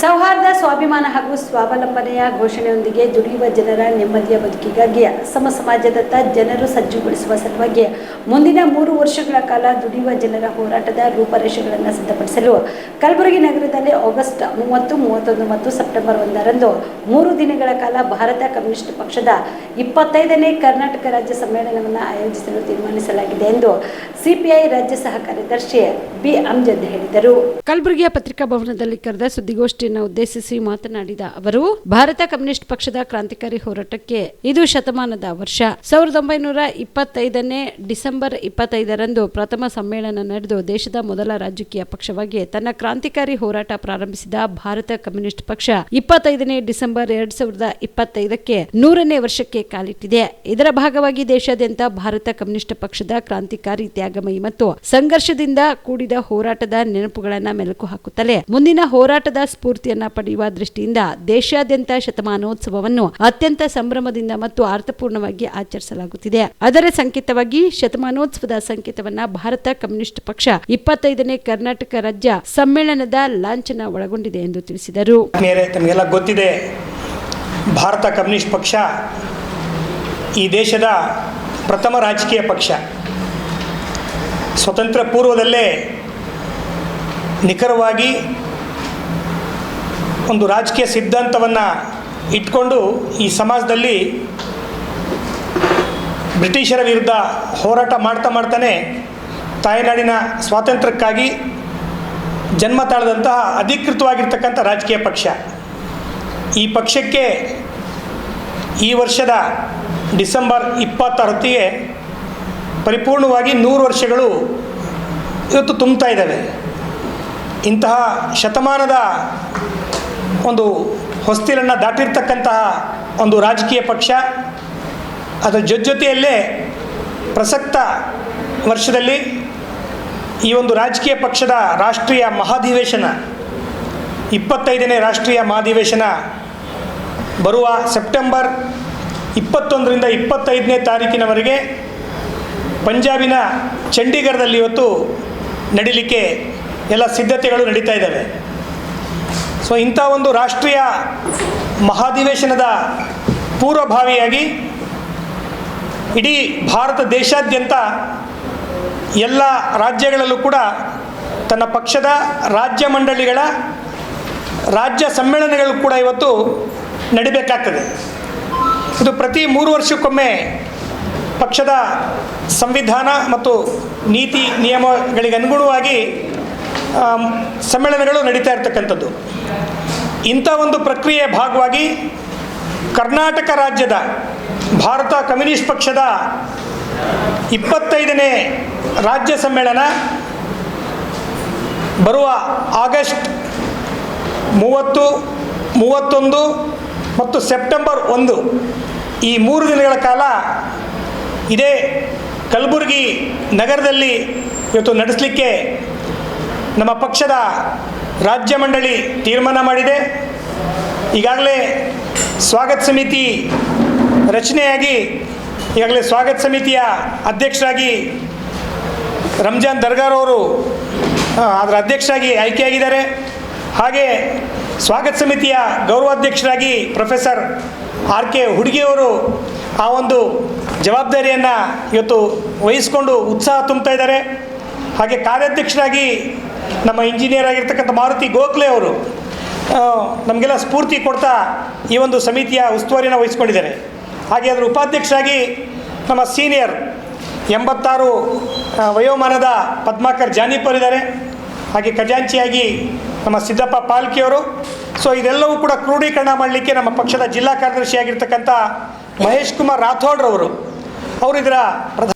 ಸೌಹಾರ್ದ, ಸ್ವಾಭಿಮಾನ ಹಾಗೂ ಸ್ವಾವಲಂಬನೆಯ ಘೋಷಣೆಯೊಂದಿಗೆ ದುಡಿಯುವ ಜನರ ನೆಮ್ಮದಿಯ ಬದುಕಿಗಾಗಿ ಅಸಮ ಸಮಾಜದತ್ತ ಜನರು ಸಜ್ಜುಗೊಳಿಸುವ ಸಲುವಾಗಿ ಮುಂದಿನ ಮೂರು ವರ್ಷಗಳ ಕಾಲ ದುಡಿಯುವ ಜನರ ಹೋರಾಟದ ರೂಪರೇಷೆಗಳನ್ನು ಸಿದ್ಧಪಡಿಸಲು ಕಲಬುರಗಿ ನಗರದಲ್ಲಿ ಆಗಸ್ಟ್ ಮೂವತ್ತು, ಮೂವತ್ತೊಂದು ಮತ್ತು ಸೆಪ್ಟೆಂಬರ್ ಒಂದರಂದು ಮೂರು ದಿನಗಳ ಕಾಲ ಭಾರತ ಕಮ್ಯುನಿಸ್ಟ್ ಪಕ್ಷದ ಇಪ್ಪತ್ತೈದನೇ ಕರ್ನಾಟಕ ರಾಜ್ಯ ಸಮ್ಮೇಳನವನ್ನು ಆಯೋಜಿಸಲು ತೀರ್ಮಾನಿಸಲಾಗಿದೆ ಎಂದು ಸಿಪಿಐ ರಾಜ್ಯ ಸಹ ಕಾರ್ಯದರ್ಶಿ ಬಿ. ಅಮ್ಜದ್ ಹೇಳಿದರು. ಕಲಬುರಗಿಯ ಪತ್ರಿಕಾ ಭವನದಲ್ಲಿ ಕರೆದ ಸುದ್ದಿಗೋಷ್ಠಿಯನ್ನು ಉದ್ದೇಶಿಸಿ ಮಾತನಾಡಿದ ಅವರು, ಭಾರತ ಕಮ್ಯುನಿಸ್ಟ್ ಪಕ್ಷದ ಕ್ರಾಂತಿಕಾರಿ ಹೋರಾಟಕ್ಕೆ ಇದು ಶತಮಾನದ ವರ್ಷ. ಸಾವಿರದ ಒಂಬೈನೂರ ಇಪ್ಪತ್ತೈದನೇ ಡಿಸೆಂಬರ್ ಇಪ್ಪತ್ತೈದರಂದು ಪ್ರಥಮ ಸಮ್ಮೇಳನ ನಡೆದು ದೇಶದ ಮೊದಲ ರಾಜಕೀಯ ಪಕ್ಷವಾಗಿ ತನ್ನ ಕ್ರಾಂತಿಕಾರಿ ಹೋರಾಟ ಪ್ರಾರಂಭಿಸಿದ ಭಾರತ ಕಮ್ಯುನಿಸ್ಟ್ ಪಕ್ಷ ಇಪ್ಪತ್ತೈದನೇ ಡಿಸೆಂಬರ್ ಎರಡ್ ಸಾವಿರದ ಇಪ್ಪತ್ತೈದಕ್ಕೆ ನೂರನೇ ವರ್ಷಕ್ಕೆ ಕಾಲಿಟ್ಟಿದೆ. ಇದರ ಭಾಗವಾಗಿ ದೇಶಾದ್ಯಂತ ಭಾರತ ಕಮ್ಯುನಿಸ್ಟ್ ಪಕ್ಷದ ಕ್ರಾಂತಿಕಾರಿ ತ್ಯಾಗಮಯಿ ಮತ್ತು ಸಂಘರ್ಷದಿಂದ ಕೂಡಿದ ಹೋರಾಟದ ನೆನಪುಗಳನ್ನು ಮೆಲುಕು ಹಾಕುತ್ತಲೇ ಮುಂದಿನ ಹೋರಾಟದ ಸ್ಫೂರ್ತಿಯನ್ನ ಪಡೆಯುವ ದೃಷ್ಟಿಯಿಂದ ದೇಶಾದ್ಯಂತ ಶತಮಾನೋತ್ಸವವನ್ನು ಅತ್ಯಂತ ಸಂಭ್ರಮದಿಂದ ಮತ್ತು ಅರ್ಥಪೂರ್ಣವಾಗಿ ಆಚರಿಸಲಾಗುತ್ತಿದೆ. ಅದರ ಸಂಕೇತವಾಗಿ ಶತಮಾನೋತ್ಸವದ ಸಂಕೇತವನ್ನ ಭಾರತ ಕಮ್ಯುನಿಸ್ಟ್ ಪಕ್ಷ ಇಪ್ಪತ್ತೈದನೇ ಕರ್ನಾಟಕ ರಾಜ್ಯ ಸಮ್ಮೇಳನದ ಲಾಂಛನ ಒಳಗೊಂಡಿದೆ ಎಂದು ತಿಳಿಸಿದರು. ತಮಗೆಲ್ಲ ಗೊತ್ತಿದೆ, ಭಾರತ ಕಮ್ಯುನಿಸ್ಟ್ ಪಕ್ಷ ಈ ದೇಶದ ಪ್ರಥಮ ರಾಜಕೀಯ ಪಕ್ಷ. ಸ್ವತಂತ್ರ ಪೂರ್ವದಲ್ಲೇ ನಿಖರವಾಗಿ ಒಂದು ರಾಜಕೀಯ ಸಿದ್ಧಾಂತವನ್ನು ಇಟ್ಕೊಂಡು ಈ ಸಮಾಜದಲ್ಲಿ ಬ್ರಿಟಿಷರ ವಿರುದ್ಧ ಹೋರಾಟ ಮಾಡ್ತಾ ಮಾಡ್ತಾನೆ ತಾಯ್ನಾಡಿನ ಸ್ವಾತಂತ್ರ್ಯಕ್ಕಾಗಿ ಜನ್ಮ ತಾಳದಂತಹ ಅಧಿಕೃತವಾಗಿರ್ತಕ್ಕಂಥ ರಾಜಕೀಯ ಪಕ್ಷ. ಈ ಪಕ್ಷಕ್ಕೆ ಈ ವರ್ಷದ ಡಿಸೆಂಬರ್ ಇಪ್ಪತ್ತಾರೊತ್ತಿಗೆ ಪರಿಪೂರ್ಣವಾಗಿ ನೂರು ವರ್ಷಗಳು ಇವತ್ತು ತುಂಬ್ತಾ ಇದ್ದಾವೆ. ಇಂತಹ ಶತಮಾನದ ಒಂದು ಹೊಸ್ತಿಲನ್ನು ದಾಟಿರ್ತಕ್ಕಂತಹ ಒಂದು ರಾಜಕೀಯ ಪಕ್ಷ, ಅದರ ಜೊತೆಯಲ್ಲೇ ಪ್ರಸಕ್ತ ವರ್ಷದಲ್ಲಿ ಈ ಒಂದು ರಾಜಕೀಯ ಪಕ್ಷದ ರಾಷ್ಟ್ರೀಯ ಮಹಾಧಿವೇಶನ, ಇಪ್ಪತ್ತೈದನೇ ರಾಷ್ಟ್ರೀಯ ಮಹಾಧಿವೇಶನ ಬರುವ ಸೆಪ್ಟೆಂಬರ್ ಇಪ್ಪತ್ತೊಂದರಿಂದ ಇಪ್ಪತ್ತೈದನೇ ತಾರೀಕಿನವರೆಗೆ ಪಂಜಾಬಿನ ಚಂಡೀಗಢದಲ್ಲಿ ಇವತ್ತು ನಡೀಲಿಕ್ಕೆ ಎಲ್ಲ ಸಿದ್ಧತೆಗಳು ನಡೀತಾ ಇದ್ದಾವೆ. ಸೊ ಇಂಥ ಒಂದು ರಾಷ್ಟ್ರೀಯ ಮಹಾಧಿವೇಶನದ ಪೂರ್ವಭಾವಿಯಾಗಿ ಇಡೀ ಭಾರತ ದೇಶಾದ್ಯಂತ ಎಲ್ಲ ರಾಜ್ಯಗಳಲ್ಲೂ ಕೂಡ ತನ್ನ ಪಕ್ಷದ ರಾಜ್ಯ ಮಂಡಳಿಗಳ ರಾಜ್ಯ ಸಮ್ಮೇಳನಗಳು ಕೂಡ ಇವತ್ತು ನಡಿಬೇಕಾಗ್ತದೆ. ಇದು ಪ್ರತಿ ಮೂರು ವರ್ಷಕ್ಕೊಮ್ಮೆ ಪಕ್ಷದ ಸಂವಿಧಾನ ಮತ್ತು ನೀತಿ ನಿಯಮಗಳಿಗೆ ಅನುಗುಣವಾಗಿ ಸಮ್ಮೇಳನಗಳು ನಡೀತಾ ಇರ್ತಕ್ಕಂಥದ್ದು. ಇಂಥ ಒಂದು ಪ್ರಕ್ರಿಯೆಯ ಭಾಗವಾಗಿ ಕರ್ನಾಟಕ ರಾಜ್ಯದ ಭಾರತ ಕಮ್ಯುನಿಸ್ಟ್ ಪಕ್ಷದ ಇಪ್ಪತ್ತೈದನೇ ರಾಜ್ಯ ಸಮ್ಮೇಳನ ಬರುವ ಆಗಸ್ಟ್ ಮೂವತ್ತು, ಮೂವತ್ತೊಂದು ಮತ್ತು ಸೆಪ್ಟೆಂಬರ್ ಒಂದು. ಈ ಮೂರು ದಿನಗಳ ಕಾಲ ಇದೇ ಕಲಬುರಗಿ ನಗರದಲ್ಲಿ ಇವತ್ತು ನಡೆಸಲಿಕ್ಕೆ ನಮ್ಮ ಪಕ್ಷದ ರಾಜ್ಯ ಮಂಡಳಿ ತೀರ್ಮಾನ ಮಾಡಿದೆ. ಈಗಾಗಲೇ ಸ್ವಾಗತ ಸಮಿತಿ ರಚನೆಯಾಗಿ, ಈಗಾಗಲೇ ಸ್ವಾಗತ ಸಮಿತಿಯ ಅಧ್ಯಕ್ಷರಾಗಿ ರಂಜಾನ್ ದರ್ಗಾರವರು ಅದರ ಅಧ್ಯಕ್ಷರಾಗಿ ಆಯ್ಕೆಯಾಗಿದ್ದಾರೆ. ಹಾಗೆ ಸ್ವಾಗತ ಸಮಿತಿಯ ಗೌರವಾಧ್ಯಕ್ಷರಾಗಿ ಪ್ರೊಫೆಸರ್ ಆರ್ ಕೆ ಹುಡುಗಿಯವರು ಆ ಒಂದು ಜವಾಬ್ದಾರಿಯನ್ನು ಇವತ್ತು ವಹಿಸಿಕೊಂಡು ಉತ್ಸಾಹ ತುಂಬ್ತಾ ಇದ್ದಾರೆ. ಹಾಗೆ ಕಾರ್ಯಾಧ್ಯಕ್ಷರಾಗಿ ನಮ್ಮ ಇಂಜಿನಿಯರ್ ಆಗಿರ್ತಕ್ಕಂಥ ಮಾರುತಿ ಗೋಖಲೆ ಅವರು ನಮಗೆಲ್ಲ ಸ್ಫೂರ್ತಿ ಕೊಡ್ತಾ ಈ ಒಂದು ಸಮಿತಿಯ ಉಸ್ತುವಾರಿನ ವಹಿಸ್ಕೊಂಡಿದ್ದಾರೆ. ಹಾಗೆ ಅದರ ಉಪಾಧ್ಯಕ್ಷರಾಗಿ ನಮ್ಮ ಸೀನಿಯರ್ ಎಂಬತ್ತಾರು ವಯೋಮಾನದ ಪದ್ಮಾಕರ್ ಜಾನೀಪರ್ ಇದ್ದಾರೆ ಹಾಗೆ ಖಜಾಂಚಿಯಾಗಿ ನಮ್ಮ ಸಿದ್ದಪ್ಪ ಪಾಲ್ಕಿಯವರು ಸೊ ಇದೆಲ್ಲವೂ ಕೂಡ ಕ್ರೋಢೀಕರಣ ಮಾಡಲಿಕ್ಕೆ ನಮ್ಮ ಪಕ್ಷದ ಜಿಲ್ಲಾ ಕಾರ್ಯದರ್ಶಿಯಾಗಿರ್ತಕ್ಕಂಥ ಮಹೇಶ್ ಕುಮಾರ್ ರಾಥೋಡ್ರವರು ಅವರು ಇದರ ಪ್ರಧಾನ